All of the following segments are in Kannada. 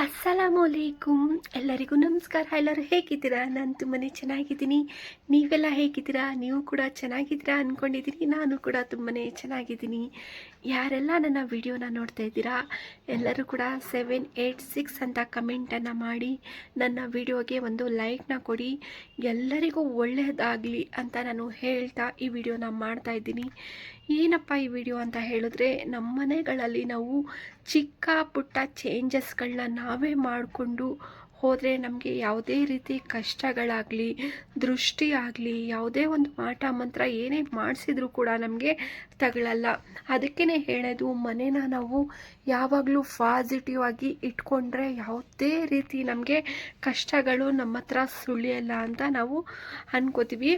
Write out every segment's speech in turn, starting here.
ಅಸ್ಸಲಾಮು ಅಲೈಕುಮ್ ಎಲ್ಲರಿಗೂ ನಮಸ್ಕಾರ. ಎಲ್ಲರೂ ಹೇಗಿದ್ದೀರಾ? ನಾನು ತುಂಬಾ ಚೆನ್ನಾಗಿದ್ದೀನಿ. ನೀವೆಲ್ಲ ಹೇಗಿದ್ದೀರಾ? ನೀವು ಕೂಡ ಚೆನ್ನಾಗಿದ್ದೀರಾ ಅಂದ್ಕೊಂಡಿದ್ದೀನಿ ನಾನು ಕೂಡ ತುಂಬಾ ಚೆನ್ನಾಗಿದ್ದೀನಿ. ಯಾರೆಲ್ಲ ನನ್ನ ವಿಡಿಯೋನ ನೋಡ್ತಾ ಇದ್ದೀರಾ, ಎಲ್ಲರೂ ಕೂಡ ಸೆವೆನ್ ಏಯ್ಟ್ ಸಿಕ್ಸ್ ಅಂತ ಕಮೆಂಟನ್ನು ಮಾಡಿ, ನನ್ನ ವಿಡಿಯೋಗೆ ಒಂದು ಲೈಕ್ನ ಕೊಡಿ. ಎಲ್ಲರಿಗೂ ಒಳ್ಳೆಯದಾಗಲಿ ಅಂತ ನಾನು ಹೇಳ್ತಾ ಈ ವಿಡಿಯೋನ ಮಾಡ್ತಾ ಇದ್ದೀನಿ. ಏನಪ್ಪ ಈ ವಿಡಿಯೋ ಅಂತ ಹೇಳಿದ್ರೆ, ನಮ್ಮ ಮನೆಗಳಲ್ಲಿ ನಾವು ಚಿಕ್ಕ ಪುಟ್ಟ ಚೇಂಜಸ್ಗಳನ್ನ ನಾವೇ ಮಾಡಿಕೊಂಡು ಹೋದರೆ ನಮಗೆ ಯಾವುದೇ ರೀತಿ ಕಷ್ಟಗಳಾಗಲಿ, ದೃಷ್ಟಿ ಆಗಲಿ, ಯಾವುದೇ ಒಂದು ಮಾಟ ಮಂತ್ರ ಏನೇ ಮಾಡಿಸಿದ್ರೂ ಕೂಡ ನಮಗೆ ತಗಳಲ್ಲ. ಅದಕ್ಕೇ ಹೇಳೋದು, ಮನೇನ ನಾವು ಯಾವಾಗಲೂ ಪಾಸಿಟಿವ್ ಆಗಿ ಇಟ್ಕೊಂಡ್ರೆ ಯಾವುದೇ ರೀತಿ ನಮಗೆ ಕಷ್ಟಗಳು ನಮ್ಮ ಹತ್ರ ಸುಳಿಯಲ್ಲ ಅಂತ ನಾವು ಅನ್ಕೋತೀವಿ.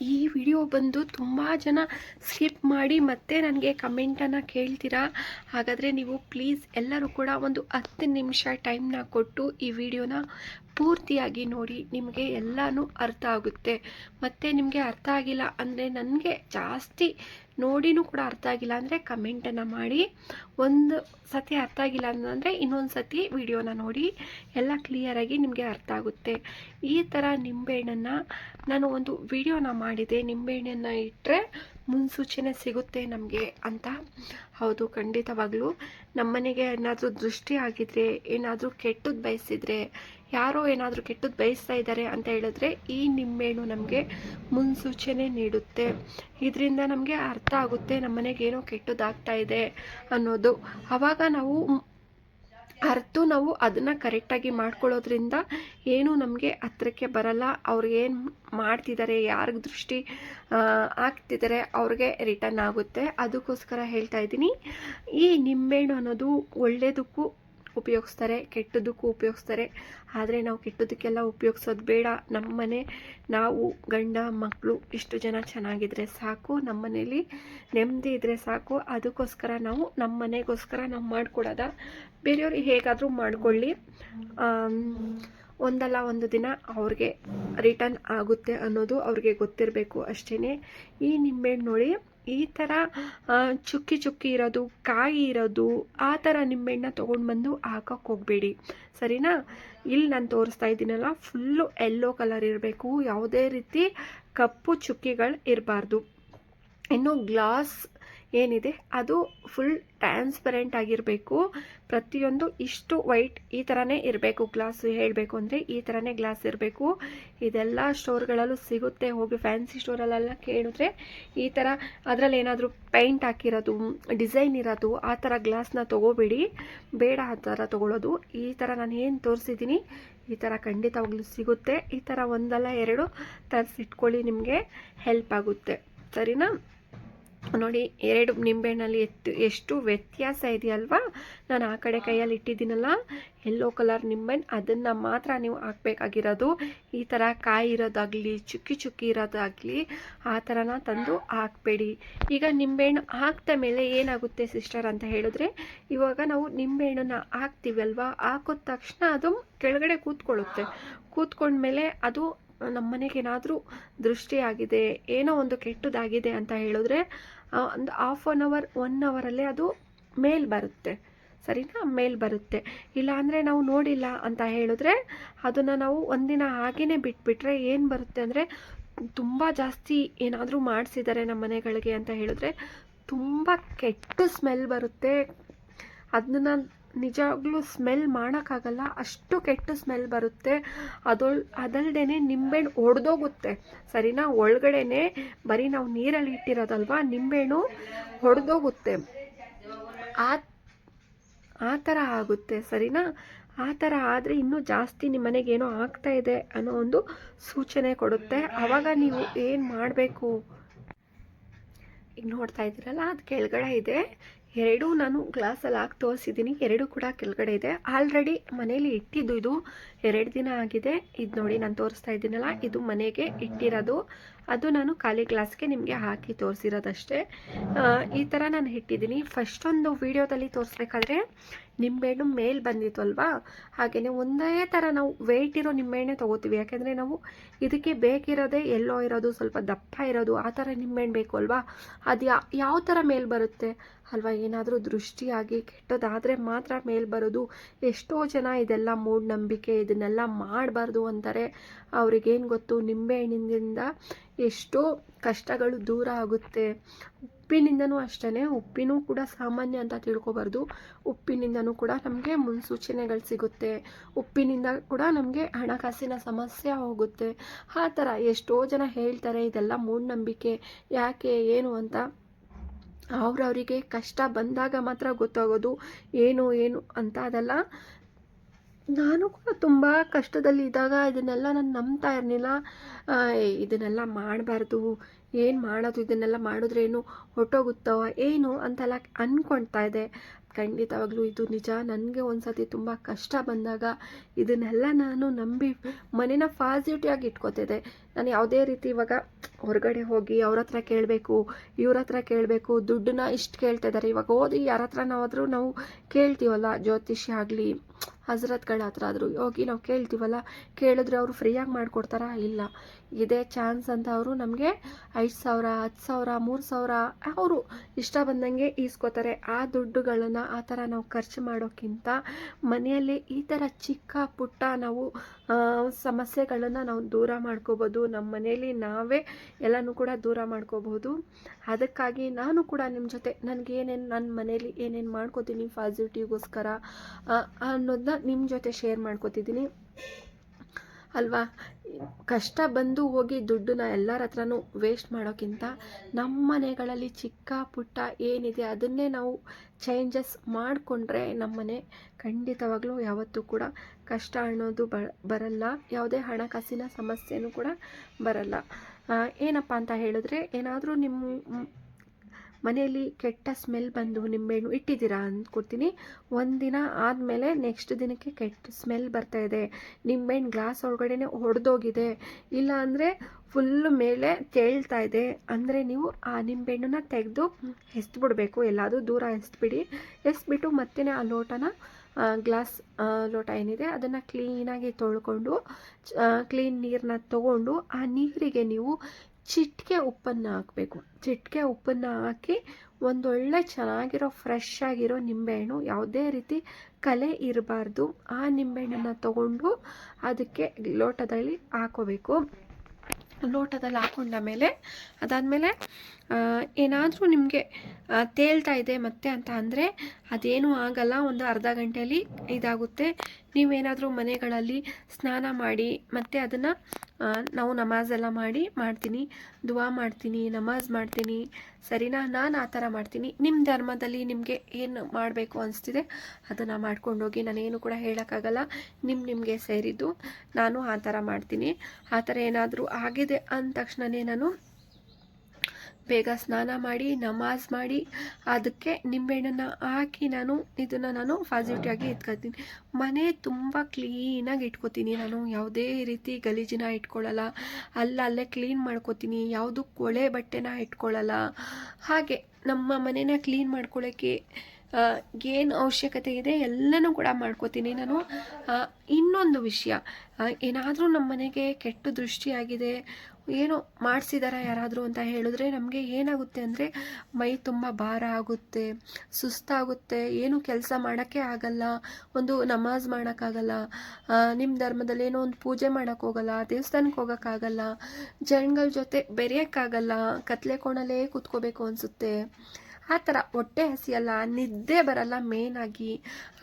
ಈ ವಿಡಿಯೋ ಬಂದು ತುಂಬ ಜನ ಸ್ಕಿಪ್ ಮಾಡಿ ಮತ್ತೆ ನನಗೆ ಕಮೆಂಟನ್ನು ಕೇಳ್ತೀರಾ? ಹಾಗಾದರೆ ನೀವು ಪ್ಲೀಸ್ ಎಲ್ಲರೂ ಕೂಡ ಒಂದು ಹತ್ತು ನಿಮಿಷ ಟೈಮ್ನ ಕೊಟ್ಟು ಈ ವಿಡಿಯೋನ ಪೂರ್ತಿಯಾಗಿ ನೋಡಿ ನಿಮಗೆ ಎಲ್ಲನೂ ಅರ್ಥ ಆಗುತ್ತೆ. ಮತ್ತು ನಿಮಗೆ ಅರ್ಥ ಆಗಿಲ್ಲ ಅಂದರೆ ನನಗೆ ಜಾಸ್ತಿ ನೋಡಿನೂ ಕೂಡ ಅರ್ಥ ಆಗಿಲ್ಲ ಅಂದರೆ ಕಮೆಂಟನ್ನು ಮಾಡಿ. ಒಂದು ಸತಿ ಅರ್ಥ ಆಗಿಲ್ಲ ಅಂದರೆ ಇನ್ನೊಂದು ಸತಿ ವಿಡಿಯೋನ ನೋಡಿ. ಎಲ್ಲ ಕ್ಲಿಯರಾಗಿ ನಿಮಗೆ ಅರ್ಥ ಆಗುತ್ತೆ. ಈ ಥರ ನಿಂಬೆಹಣ್ಣನ್ನು ನಾನು ಒಂದು ವಿಡಿಯೋನ ಮಾಡಿದೆ. ನಿಂಬೆಹಣ್ಣನ್ನು ಇಟ್ಟರೆ ಮುನ್ಸೂಚನೆ ಸಿಗುತ್ತೆ ನಮಗೆ ಅಂತ. ಹೌದು, ಖಂಡಿತವಾಗಲೂ. ನಮ್ಮನೆಗೆ ಏನಾದರೂ ದೃಷ್ಟಿ ಆಗಿದ್ರೆ, ಏನಾದರೂ ಕೆಟ್ಟದ್ದು ಬಯಸಿದ್ರೆ ಯಾರೋ ಏನಾದರೂ ಕೆಟ್ಟದ್ದು ಬಯಸ್ತಾ ಇದ್ದಾರೆ ಅಂತ ಹೇಳಿದ್ರೆ ಈ ನಿಂಬೆಹಣ್ಣು ನಮಗೆ ಮುನ್ಸೂಚನೆ ನೀಡುತ್ತೆ. ಇದರಿಂದ ನಮಗೆ ಅರ್ಥ ಆಗುತ್ತೆ ನಮ್ಮನೆಗೆ ಏನೋ ಕೆಟ್ಟದಾಗ್ತಾ ಇದೆ ಅನ್ನೋದು. ಆವಾಗ ನಾವು ಅರ್ತು ನಾವು ಅದನ್ನು ಕರೆಕ್ಟಾಗಿ ಮಾಡ್ಕೊಳ್ಳೋದ್ರಿಂದ ಏನು ನಮಗೆ ಹತ್ರಕ್ಕೆ ಬರಲ್ಲ. ಏನು ಮಾಡ್ತಿದ್ದಾರೆ ಯಾರಿಗೆ ದೃಷ್ಟಿ ಆಗ್ತಿದ್ದಾರೆ ಅವ್ರಿಗೆ ರಿಟರ್ನ್ ಆಗುತ್ತೆ. ಅದಕ್ಕೋಸ್ಕರ ಹೇಳ್ತಾ ಇದ್ದೀನಿ. ಈ ನಿಂಬೆಹಣ್ಣು ಅನ್ನೋದು ಒಳ್ಳೆಯದಕ್ಕೂ ಉಪಯೋಗಿಸ್ತಾರೆ ಕೆಟ್ಟದಕ್ಕೂ ಉಪಯೋಗಿಸ್ತಾರೆ. ಆದರೆ ನಾವು ಕೆಟ್ಟದಕ್ಕೆಲ್ಲ ಉಪಯೋಗಿಸೋದು ಬೇಡ. ನಮ್ಮ ಮನೆ ನಾವು, ಗಂಡ ಮಕ್ಕಳು ಇಷ್ಟು ಜನ ಚೆನ್ನಾಗಿದ್ರೆ ಸಾಕು. ನಮ್ಮ ಮನೇಲಿ ನೆಮ್ಮದಿ ಇದ್ದರೆ ಸಾಕು. ಅದಕ್ಕೋಸ್ಕರ ನಾವು ನಮ್ಮ ಮನೆಗೋಸ್ಕರ ನಾವು ಮಾಡಿಕೊಡೋದ? ಬೇರೆಯವ್ರಿಗೆ ಹೇಗಾದರೂ ಮಾಡಿಕೊಳ್ಳಿ. ಒಂದಲ್ಲ ಒಂದು ದಿನ ಅವ್ರಿಗೆ ರಿಟರ್ನ್ ಆಗುತ್ತೆ ಅನ್ನೋದು ಅವ್ರಿಗೆ ಗೊತ್ತಿರಬೇಕು ಅಷ್ಟೇ ಈ ನಿಂಬೆಹಣ್ಣು ನೋಡಿ ಈ ಥರ ಚುಕ್ಕಿ ಚುಕ್ಕಿ ಇರೋದು, ಕಾಯಿ ಇರೋದು, ಆ ಥರ ನಿಂಬೆಹಣ್ಣು ತೊಗೊಂಡು ಬಂದು ಹಾಕೋಕ್ಕೆ ಹೋಗಬೇಡಿ. ಸರಿನಾ? ಇಲ್ಲಿ ನಾನು ತೋರಿಸ್ತಾ ಇದ್ದೀನಲ್ಲ, ಫುಲ್ಲು ಎಲ್ಲೋ ಕಲರ್ ಇರಬೇಕು, ಯಾವುದೇ ರೀತಿ ಕಪ್ಪು ಚುಕ್ಕಿಗಳು ಇರಬಾರ್ದು. ಇನ್ನು ಗ್ಲಾಸ್ ಏನಿದೆ? ಅದು ಫುಲ್ ಟ್ರಾನ್ಸ್ಪರೆಂಟ್ ಆಗಿರಬೇಕು. ಪ್ರತಿಯೊಂದು ಇಷ್ಟು ವೈಟ್ ಈ ಥರನೇ ಇರಬೇಕು. ಗ್ಲಾಸ್ ಹೇಳಬೇಕು ಅಂದರೆ ಈ ಥರನೇ ಗ್ಲಾಸ್ ಇರಬೇಕು. ಇದೆಲ್ಲ ಸ್ಟೋರ್ಗಳಲ್ಲೂ ಸಿಗುತ್ತೆ. ಹೋಗಿ ಫ್ಯಾನ್ಸಿ ಸ್ಟೋರಲ್ಲೆಲ್ಲ ಕೇಳಿದ್ರೆ ಈ ಥರ ಅದರಲ್ಲಿ ಏನಾದರೂ ಪೈಂಟ್ ಹಾಕಿರೋದು ಡಿಸೈನ್ ಇರೋದು, ಆ ಥರ ಗ್ಲಾಸ್ನ ತೊಗೋಬೇಡಿ. ಬೇಡ ಆ ಥರ ತೊಗೊಳ್ಳೋದು ಈ ಥರ ನಾನು ಏನು ತೋರಿಸಿದ್ದೀನಿ, ಈ ಥರ ಖಂಡಿತವಾಗ್ಲೂ ಸಿಗುತ್ತೆ. ಈ ಥರ ಒಂದಲ್ಲ ಎರಡು ತರಿಸಿಟ್ಕೊಳ್ಳಿ, ನಿಮಗೆ ಹೆಲ್ಪ್ ಆಗುತ್ತೆ. ಸರಿನಾ? ನೋಡಿ, ಎರಡು ನಿಂಬೆಹಣ್ಣಲ್ಲಿ ಎತ್ತು, ಎಷ್ಟು ವ್ಯತ್ಯಾಸ ಇದೆಯಲ್ವಾ? ನಾನು ಆ ಕಡೆ ಕೈಯಲ್ಲಿ ಇಟ್ಟಿದ್ದೀನಲ್ಲ ಎಲ್ಲೋ ಕಲರ್ ನಿಂಬೆಹಣ್ಣು, ಅದನ್ನು ಮಾತ್ರ ನೀವು ಹಾಕ್ಬೇಕಾಗಿರೋದು. ಈ ಥರ ಕಾಯಿ ಇರೋದಾಗಲಿ, ಚುಕ್ಕಿ ಚುಕ್ಕಿ ಇರೋದಾಗಲಿ, ಆ ಥರನ ತಂದು ಹಾಕಬೇಡಿ. ಈಗ ನಿಂಬೆಹಣ್ಣು ಹಾಕ್ದ ಮೇಲೆ ಏನಾಗುತ್ತೆ ಸಿಸ್ಟರ್ ಅಂತ ಹೇಳಿದ್ರೆ, ಇವಾಗ ನಾವು ನಿಂಬೆಹಣ್ಣನ್ನ ಹಾಕ್ತೀವಲ್ವಾ? ಹಾಕಿದ ತಕ್ಷಣ ಅದು ಕೆಳಗಡೆ ಕೂತ್ಕೊಳ್ಳುತ್ತೆ. ಕೂತ್ಕೊಂಡ್ಮೇಲೆ ಅದು ನಮ್ಮ ಮನೆಗೆ ಏನಾದರೂ ದೃಷ್ಟಿಯಾಗಿದೆ, ಏನೋ ಒಂದು ಕೆಟ್ಟದಾಗಿದೆ ಅಂತ ಹೇಳಿದ್ರೆ ಒಂದು ಹಾಫ್ ಆನ್ ಅವರ್ ಒನ್ ಅವರಲ್ಲೇ ಅದು ಮೇಲ್ ಬರುತ್ತೆ. ಸರಿನಾ? ಮೇಲ್ ಬರುತ್ತೆ. ಇಲ್ಲಾಂದರೆ ನಾವು ನೋಡಿಲ್ಲ ಅಂತ ಹೇಳಿದ್ರೆ, ಅದನ್ನು ನಾವು ಒಂದಿನ ಹಾಗೇ ಬಿಟ್ಬಿಟ್ರೆ ಏನು ಬರುತ್ತೆ ಅಂದರೆ, ತುಂಬ ಜಾಸ್ತಿ ಏನಾದರೂ ಮಾಡಿಸಿದ್ದಾರೆ ನಮ್ಮ ಮನೆಗಳಿಗೆ ಅಂತ ಹೇಳಿದ್ರೆ, ತುಂಬ ಕೆಟ್ಟ ಸ್ಮೆಲ್ ಬರುತ್ತೆ. ಅದನ್ನ ನಿಜವಾಗ್ಲೂ ಸ್ಮೆಲ್ ಮಾಡೋಕ್ಕಾಗಲ್ಲ. ಅಷ್ಟು ಕೆಟ್ಟ ಸ್ಮೆಲ್ ಬರುತ್ತೆ. ಅದೊಳ್ ಅದಲ್ದೇ ನಿಂಬೆಹಣ್ಣು ಹೊಡೆದೋಗುತ್ತೆ ಸರಿನಾ? ಒಳಗಡೆನೆ ಬರೀ ನಾವು ನೀರಲ್ಲಿ ಇಟ್ಟಿರೋದಲ್ವ? ನಿಂಬೆಹಣ್ಣು ಹೊಡೆದೋಗುತ್ತೆ ಆ ಆ ಥರ ಆಗುತ್ತೆ. ಸರಿನಾ? ಆ ಥರ ಆದರೆ ಇನ್ನೂ ಜಾಸ್ತಿ ನಿಮ್ಮ ಏನೋ ಆಗ್ತಾ ಇದೆ ಅನ್ನೋ ಒಂದು ಸೂಚನೆ ಕೊಡುತ್ತೆ. ಆವಾಗ ನೀವು ಏನು ಮಾಡಬೇಕು? ಈಗ ನೋಡ್ತಾ ಇದ್ದೀರಲ್ಲ, ಅದು ಕೆಳಗಡೆ ಇದೆ. ಎರಡೂ ನಾನು ಗ್ಲಾಸಲ್ಲಿ ಹಾಕಿ ತೋರಿಸಿದ್ದೀನಿ. ಎರಡೂ ಕೂಡ ಕೆಳಗಡೆ ಇದೆ. ಆಲ್ರೆಡಿ ಮನೇಲಿ ಇಟ್ಟಿದ್ದು ಇದು ಎರಡು ದಿನ ಆಗಿದೆ. ಇದು ನೋಡಿ ನಾನು ತೋರಿಸ್ತಾ ಇದ್ದೀನಲ್ಲ, ಇದು ಮನೆಗೆ ಇಟ್ಟಿರೋದು. ಅದು ನಾನು ಖಾಲಿ ಗ್ಲಾಸ್ಗೆ ನಿಮಗೆ ಹಾಕಿ ತೋರಿಸಿರೋದಷ್ಟೇ. ಈ ಥರ ನಾನು ಇಟ್ಟಿದ್ದೀನಿ. ಒಂದು ವೀಡಿಯೋದಲ್ಲಿ ತೋರಿಸ್ಬೇಕಾದ್ರೆ ನಿಂಬೆಹಣ್ಣು ಮೇಲೆ ಬಂದಿತ್ತು ಅಲ್ವಾ ಹಾಗೆಯೇ ಒಂದೇ ಥರ ನಾವು ವೆಯ್ಟ್ ಇರೋ ನಿಂಬೆಹಣ್ಣೆ ತೊಗೋತೀವಿ. ಯಾಕೆಂದರೆ ನಾವು ಇದಕ್ಕೆ ಬೇಕಿರೋದೇ ಎಲ್ಲೋ ಇರೋದು, ಸ್ವಲ್ಪ ದಪ್ಪ ಇರೋದು, ಆ ಥರ ನಿಂಬೆಹಣ್ಣು ಬೇಕು ಅಲ್ವಾ? ಅದು ಯಾವ ಥರ ಮೇಲೆ ಬರುತ್ತೆ? ಅಲ್ವಾ? ಏನಾದರೂ ದೃಷ್ಟಿಯಾಗಿ ಕೆಟ್ಟದಾದರೆ ಮಾತ್ರ ಮೇಲೆ ಬರೋದು. ಎಷ್ಟೋ ಜನ ಇದೆಲ್ಲ ಮೂಢನಂಬಿಕೆ, ಇದನ್ನೆಲ್ಲ ಮಾಡಬಾರ್ದು ಅಂತಾರೆ. ಅವ್ರಿಗೇನು ಗೊತ್ತು? ನಿಂಬೆಹಣ್ಣಿನಿಂದ ಎಷ್ಟೋ ಕಷ್ಟಗಳು ದೂರ ಆಗುತ್ತೆ. ಉಪ್ಪಿನಿಂದನೂ ಅಷ್ಟೇ ಉಪ್ಪಿನೂ ಕೂಡ ಸಾಮಾನ್ಯ ಅಂತ ತಿಳ್ಕೊಬಾರ್ದು. ಉಪ್ಪಿನಿಂದನೂ ಕೂಡ ನಮಗೆ ಮುನ್ಸೂಚನೆಗಳು ಸಿಗುತ್ತೆ. ಉಪ್ಪಿನಿಂದ ಕೂಡ ನಮಗೆ ಹಣಕಾಸಿನ ಸಮಸ್ಯೆ ಹೋಗುತ್ತೆ. ಆ ಥರ ಎಷ್ಟೋ ಜನ ಹೇಳ್ತಾರೆ, ಇದೆಲ್ಲ ಮೂಢನಂಬಿಕೆ, ಯಾಕೆ, ಏನು ಅಂತ. ಅವ್ರವರಿಗೆ ಕಷ್ಟ ಬಂದಾಗ ಮಾತ್ರ ಗೊತ್ತಾಗೋದು, ಏನು ಏನು ಅಂತ ಅದೆಲ್ಲ ನಾನು ಕೂಡ ತುಂಬ ಕಷ್ಟದಲ್ಲಿ ಇದ್ದಾಗ ಇದನ್ನೆಲ್ಲ ನಾನು ನಂಬ್ತಾ ಇರಲಿಲ್ಲ. ಇದನ್ನೆಲ್ಲ ಮಾಡಬಾರ್ದು. ಏನು ಮಾಡೋದು? ಇದನ್ನೆಲ್ಲ ಮಾಡಿದ್ರೇನು ಹೊಟ್ಟೋಗುತ್ತೋ ಏನು ಅಂತೆಲ್ಲ ಅಂದ್ಕೊಳ್ತಾ ಇದ್ದೆ. ಖಂಡಿತವಾಗ್ಲೂ ಇದು ನಿಜ. ನನಗೆ ಒಂದು ಸತಿ ತುಂಬ ಕಷ್ಟ ಬಂದಾಗ ಇದನ್ನೆಲ್ಲ ನಾನು ನಂಬಿ ಮನೇನ ಪಾಸಿಟಿವ್ ಇಟ್ಕೋತಿದ್ದೆ. ನಾನು ಯಾವುದೇ ರೀತಿ ಇವಾಗ ಹೊರಗಡೆ ಹೋಗಿ ಅವ್ರ ಹತ್ರ ಕೇಳಬೇಕು, ಇವ್ರ ಹತ್ರ ಕೇಳಬೇಕು, ದುಡ್ಡನ್ನ ಇಷ್ಟು ಕೇಳ್ತಾ ಇದ್ದಾರೆ ಇವಾಗ ಓದಿ ಯಾರ ನಾವಾದರೂ ನಾವು ಕೇಳ್ತೀವಲ್ಲ ಜ್ಯೋತಿಷಿ ಆಗಲಿ ಹಸ್ರತ್ಗಳ ಹತ್ರ ಆದರೂ. ಹೋಗಿ ನಾವು ಕೇಳ್ತೀವಲ್ಲ, ಕೇಳಿದ್ರೆ ಅವರು ಫ್ರೀಯಾಗಿ ಮಾಡಿಕೊಡ್ತಾರಾ? ಇಲ್ಲ. ಇದೇ ಚಾನ್ಸ್ ಅಂತ ಅವರು ನಮಗೆ ಐದು ಸಾವಿರ, ಹತ್ತು ಸಾವಿರ, ಮೂರು ಸಾವಿರ, ಅವರು ಇಷ್ಟ ಬಂದಂಗೆ ಈಸ್ಕೋತಾರೆ. ಆ ದುಡ್ಡುಗಳನ್ನು ಆ ಥರ ನಾವು ಖರ್ಚು ಮಾಡೋಕ್ಕಿಂತ ಮನೆಯಲ್ಲಿ ಈ ಥರ ಚಿಕ್ಕ ಪುಟ್ಟ ನಾವು ಸಮಸ್ಯೆಗಳನ್ನು ನಾವು ದೂರ ಮಾಡ್ಕೋಬೋದು. ನಮ್ಮ ಮನೆಯಲ್ಲಿ ನಾವೇ ಎಲ್ಲನೂ ಕೂಡ ದೂರ ಮಾಡ್ಕೋಬಹುದು ಅದಕ್ಕಾಗಿ ನಾನು ಕೂಡ ನಿಮ್ಮ ಜೊತೆ, ನನಗೇನೇನು ನನ್ನ ಮನೇಲಿ ಏನೇನು ಮಾಡ್ಕೋತೀನಿ ಪಾಸಿಟಿವ್ಗೋಸ್ಕರ ಅನ್ನೋದನ್ನ ನಿಮ್ಮ ಜೊತೆ ಶೇರ್ ಮಾಡ್ಕೋತಿದ್ದೀನಿ ಅಲ್ವಾ? ಕಷ್ಟ ಬಂದು ಹೋಗಿ ದುಡ್ಡನ್ನ ಎಲ್ಲರ ಹತ್ರನೂ ವೇಸ್ಟ್ ಮಾಡೋಕ್ಕಿಂತ ನಮ್ಮ ಮನೆಗಳಲ್ಲಿ ಚಿಕ್ಕ ಪುಟ್ಟ ಏನಿದೆ ಅದನ್ನೇ ನಾವು ಚೇಂಜಸ್ ಮಾಡಿಕೊಂಡ್ರೆ ನಮ್ಮನೆ ಖಂಡಿತವಾಗ್ಲೂ ಯಾವತ್ತೂ ಕೂಡ ಕಷ್ಟ ಅನ್ನೋದು ಬ, ಬರಲ್ಲ. ಯಾವುದೇ ಹಣಕಾಸಿನ ಸಮಸ್ಯೆನೂ ಕೂಡ ಬರಲ್ಲ. ಏನಪ್ಪ ಅಂತ ಹೇಳಿದ್ರೆ ಏನಾದರೂ ನಿಮ್ಮ ಮನೆಯಲ್ಲಿ ಕೆಟ್ಟ ಸ್ಮೆಲ್ ಬಂದು ನಿಂಬೆಹಣ್ಣು ಇಟ್ಟಿದ್ದೀರಾ ಅಂದ್ಕೊಡ್ತೀನಿ ಒಂದಿನ ಆದಮೇಲೆ ನೆಕ್ಸ್ಟ್ ದಿನಕ್ಕೆ ಕೆಟ್ಟ ಸ್ಮೆಲ್ ಬರ್ತಾ ಇದೆ. ನಿಂಬೆಹಣ್ಣು ಗ್ಲಾಸ್ ಒಳಗಡೆ ಹೊಡೆದೋಗಿದೆ ಇಲ್ಲ ಅಂದರೆ ಫುಲ್ಲು ಮೇಲೆ ತೇಳ್ತಾ ಇದೆ. ಅಂದರೆ ನೀವು ಆ ನಿಂಬೆಹಣ್ಣನ್ನ ತೆಗೆದು ಎಸ್ಬಿಡ್ಬೇಕು. ಎಲ್ಲಾದರೂ ದೂರ ಎಸ್ಬಿಡಿ. ಎಸ್ಬಿಟ್ಟು ಮತ್ತೆ ಆ ಲೋಟನ ಗ್ಲಾಸ್ ಲೋಟ ಏನಿದೆ ಅದನ್ನು ಕ್ಲೀನಾಗಿ ತೊಳ್ಕೊಂಡು ಕ್ಲೀನ್ ನೀರನ್ನ ತೊಗೊಂಡು ಆ ನೀರಿಗೆ ನೀವು ಚಿಟಿಕೆ ಉಪ್ಪನ್ನು ಹಾಕಬೇಕು. ಚಿಟ್ಕೆ ಉಪ್ಪನ್ನು ಹಾಕಿ ಒಂದೊಳ್ಳೆ ಚೆನ್ನಾಗಿರೋ ಫ್ರೆಶ್ ಆಗಿರೋ ನಿಂಬೆಹಣ್ಣು ಯಾವುದೇ ರೀತಿ ಕಲೆ ಇರಬಾರ್ದು. ಆ ನಿಂಬೆಹಣ್ಣನ್ನು ತಗೊಂಡು ಅದಕ್ಕೆ ಲೋಟದಲ್ಲಿ ಹಾಕೋಬೇಕು. ಲೋಟದಲ್ಲಿ ಹಾಕೊಂಡ ಮೇಲೆ ಅದಾದಮೇಲೆ ಏನಾದರೂ ನಿಮಗೆ ತೇಲ್ತಾ ಇದೆ ಮತ್ತೆ ಅಂತ ಅಂದರೆ ಅದೇನೂ ಆಗಲ್ಲ, ಒಂದು ಅರ್ಧ ಗಂಟೆಯಲ್ಲಿ ಇದಾಗುತ್ತೆ. ನೀವೇನಾದರೂ ಮನೆಗಳಲ್ಲಿ ಸ್ನಾನ ಮಾಡಿ, ಮತ್ತೆ ಅದನ್ನು ನಾವು ನಮಾಜೆಲ್ಲ ಮಾಡಿ, ಮಾಡ್ತೀನಿ, ದುವಾ ಮಾಡ್ತೀನಿ, ನಮಾಜ್ ಮಾಡ್ತೀನಿ, ಸರಿನಾ? ನಾನು ಆ ಥರ ಮಾಡ್ತೀನಿ. ನಿಮ್ಮ ಧರ್ಮದಲ್ಲಿ ನಿಮಗೆ ಏನು ಮಾಡಬೇಕು ಅನಿಸ್ತಿದೆ, ಅದನ್ನು ಮಾಡ್ಕೊಂಡೋಗಿ ನಾನೇನು ಕೂಡ ಹೇಳೋಕ್ಕಾಗಲ್ಲ. ನಿಮ್ಮ ನಿಮಗೆ ಸೇರಿದ್ದು, ನಾನು ಆ ಥರ ಮಾಡ್ತೀನಿ. ಆ ಥರ ಏನಾದರೂ ಆಗಿದೆ ಅಂದ ತಕ್ಷಣವೇ ನಾನು ಬೇಗ ಸ್ನಾನ ಮಾಡಿ, ನಮಾಜ್ ಮಾಡಿ, ಅದಕ್ಕೆ ನಿಂಬೆಹಣ್ಣನ್ನು ಹಾಕಿ ನಾನು, ಇದನ್ನು ನಾನು ಪಾಸಿಟಿವ್ ಇಟ್ಕೊತೀನಿ ಮನೆ ತುಂಬ ಕ್ಲೀನಾಗಿ ಇಟ್ಕೋತೀನಿ. ನಾನು ಯಾವುದೇ ರೀತಿ ಗಲೀಜಿನ ಇಟ್ಕೊಳ್ಳಲ್ಲ ಅಲ್ಲಲ್ಲೇ ಕ್ಲೀನ್ ಮಾಡ್ಕೋತೀನಿ. ಯಾವುದು ಕೊಳೆ ಬಟ್ಟೆನ ಇಟ್ಕೊಳ್ಳಲ್ಲ ಹಾಗೆ ನಮ್ಮ ಮನೇನ ಕ್ಲೀನ್ ಮಾಡ್ಕೊಳ್ಳೋಕ್ಕೆ ಏನು ಅವಶ್ಯಕತೆ ಇದೆ ಎಲ್ಲನೂ ಕೂಡ ಮಾಡ್ಕೋತೀನಿ. ನಾನು ಇನ್ನೊಂದು ವಿಷಯ ಏನಾದರೂ ನಮ್ಮ ಮನೆಗೆ ಕೆಟ್ಟ ದೃಷ್ಟಿಯಾಗಿದೆ ಏನೋ ಮಾಡಿಸಿದಾರ ಯಾರಾದರೂ ಅಂತ ಹೇಳಿದ್ರೆ ನಮಗೆ ಏನಾಗುತ್ತೆ ಅಂದರೆ ಮೈ ತುಂಬ ಭಾರ ಆಗುತ್ತೆ, ಸುಸ್ತಾಗುತ್ತೆ, ಏನು ಕೆಲಸ ಮಾಡೋಕ್ಕೆ ಆಗಲ್ಲ, ಒಂದು ನಮಾಜ್ ಮಾಡೋಕ್ಕಾಗಲ್ಲ ನಿಮ್ಮ ಧರ್ಮದಲ್ಲಿ ಏನೋ ಒಂದು ಪೂಜೆ ಮಾಡೋಕ್ಕೆ ಹೋಗಲ್ಲ, ದೇವಸ್ಥಾನಕ್ಕೆ ಹೋಗೋಕ್ಕಾಗಲ್ಲ ಜನಗಳ ಜೊತೆ ಬೆರೆಯೋಕ್ಕಾಗಲ್ಲ ಕತ್ಲೆ ಕೋಣಲ್ಲೇ ಕೂತ್ಕೋಬೇಕು ಅನಿಸುತ್ತೆ. ಆ ಥರ ಹೊಟ್ಟೆ ಹಸಿಯಲ್ಲ, ನಿದ್ದೆ ಬರಲ್ಲ ಮೇನಾಗಿ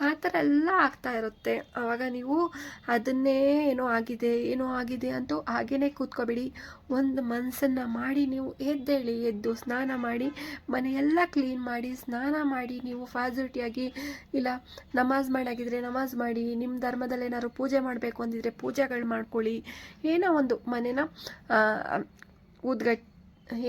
ಆ ಥರ ಎಲ್ಲ ಆಗ್ತಾ ಇರುತ್ತೆ. ಆವಾಗ ನೀವು ಅದನ್ನೇ ಏನೋ ಆಗಿದೆ ಏನೋ ಆಗಿದೆ ಅಂತೂ ಹಾಗೇ ಕೂತ್ಕೋಬೇಡಿ. ಒಂದು ಮನಸ್ಸನ್ನು ಮಾಡಿ ನೀವು ಎದ್ದೇಳಿ, ಎದ್ದು ಸ್ನಾನ ಮಾಡಿ, ಮನೆಯೆಲ್ಲ ಕ್ಲೀನ್ ಮಾಡಿ, ಸ್ನಾನ ಮಾಡಿ ನೀವು ಪಾಸಿಟಿಯಾಗಿ ಇಲ್ಲ ನಮಾಜ್ ಮಾಡಾಗಿದ್ರೆ ನಮಾಜ್ ಮಾಡಿ ನಿಮ್ಮ ಧರ್ಮದಲ್ಲಿ ಏನಾದ್ರು ಪೂಜೆ ಮಾಡಬೇಕು ಅಂದಿದ್ರೆ ಪೂಜೆಗಳು ಮಾಡ್ಕೊಳ್ಳಿ. ಏನೋ ಒಂದು ಮನೇನ ಊದ್ಗಟ್ಟು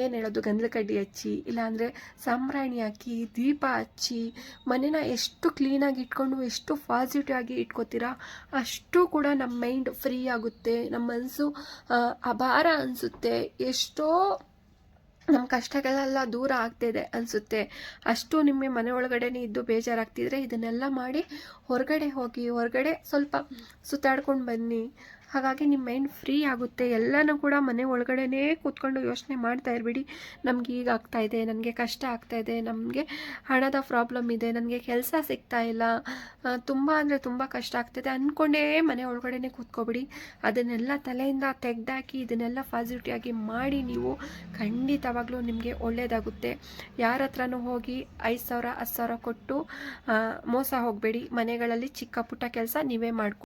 ಏನು ಹೇಳೋದು? ಗಂಧದ ಕಡ್ಡಿ ಹಚ್ಚಿ ಇಲ್ಲಾಂದರೆ ಸಾಂಬ್ರಾಣಿ ಹಾಕಿ ದೀಪ ಹಚ್ಚಿ ಮನೇನ ಎಷ್ಟು ಕ್ಲೀನಾಗಿ ಇಟ್ಕೊಂಡು ಎಷ್ಟು ಪಾಸಿಟಿವ್ ಆಗಿ ಇಟ್ಕೋತೀರಾ? ಅಷ್ಟು ಕೂಡ ನಮ್ಮ ಮೈಂಡ್ ಫ್ರೀ ಆಗುತ್ತೆ. ನಮ್ಮ ಮನಸ್ಸು ಅಭಾರ ಅನಿಸುತ್ತೆ. ಎಷ್ಟೋ ನಮ್ಮ ಕಷ್ಟಗಳೆಲ್ಲ ದೂರ ಆಗ್ತಿದೆ ಅನಿಸುತ್ತೆ. ಅಷ್ಟು ನಿಮಗೆ ಮನೆ ಒಳಗಡೆನೇ ಇದ್ದು ಬೇಜಾರಾಗ್ತಿದ್ರೆ ಇದನ್ನೆಲ್ಲ ಮಾಡಿ ಹೊರಗಡೆ ಹೋಗಿ, ಹೊರಗಡೆ ಸ್ವಲ್ಪ ಸುತ್ತಾಡ್ಕೊಂಡು ಬನ್ನಿ. ಹಾಗಾಗಿ ನಿಮ್ಮ ಮೈಂಡ್ ಫ್ರೀ ಆಗುತ್ತೆ. ಎಲ್ಲನೂ ಕೂಡ ಮನೆ ಒಳಗಡೆನೇ ಕೂತ್ಕೊಂಡು ಯೋಚನೆ ಮಾಡ್ತಾ ಇರಬೇಡಿ. ನಮ್ಗೆ ಈಗ ಆಗ್ತಾ ಇದೆ ನನಗೆ ಕಷ್ಟ ಆಗ್ತಾ ಇದೆ, ನಮಗೆ ಹಣದ ಪ್ರಾಬ್ಲಮ್ ಇದೆ ನನಗೆ ಕೆಲಸ ಸಿಗ್ತಾ ಇಲ್ಲ. ತುಂಬ ಅಂದರೆ ತುಂಬ ಕಷ್ಟ ಆಗ್ತಿದೆ ಅಂದ್ಕೊಂಡೇ ಮನೆ ಒಳಗಡೆನೇ ಕೂತ್ಕೊಬಿಡಿ. ಅದನ್ನೆಲ್ಲ ತಲೆಯಿಂದ ತೆಗೆದಾಕಿ, ಇದನ್ನೆಲ್ಲ ಪಾಸಿಟಿವ್ ಮಾಡಿ ನೀವು ಖಂಡಿತವಾಗ್ಲೂ ನಿಮಗೆ ಒಳ್ಳೆಯದಾಗುತ್ತೆ ಯಾರ ಹತ್ರನೂ ಹೋಗಿ ಐದು ಸಾವಿರ ಹತ್ತು ಸಾವಿರ ಕೊಟ್ಟು ಮೋಸ ಹೋಗಬೇಡಿ. ಮನೆಗಳಲ್ಲಿ ಚಿಕ್ಕ ಪುಟ್ಟ ಕೆಲಸ ನೀವೇ ಮಾಡ್ಕೊ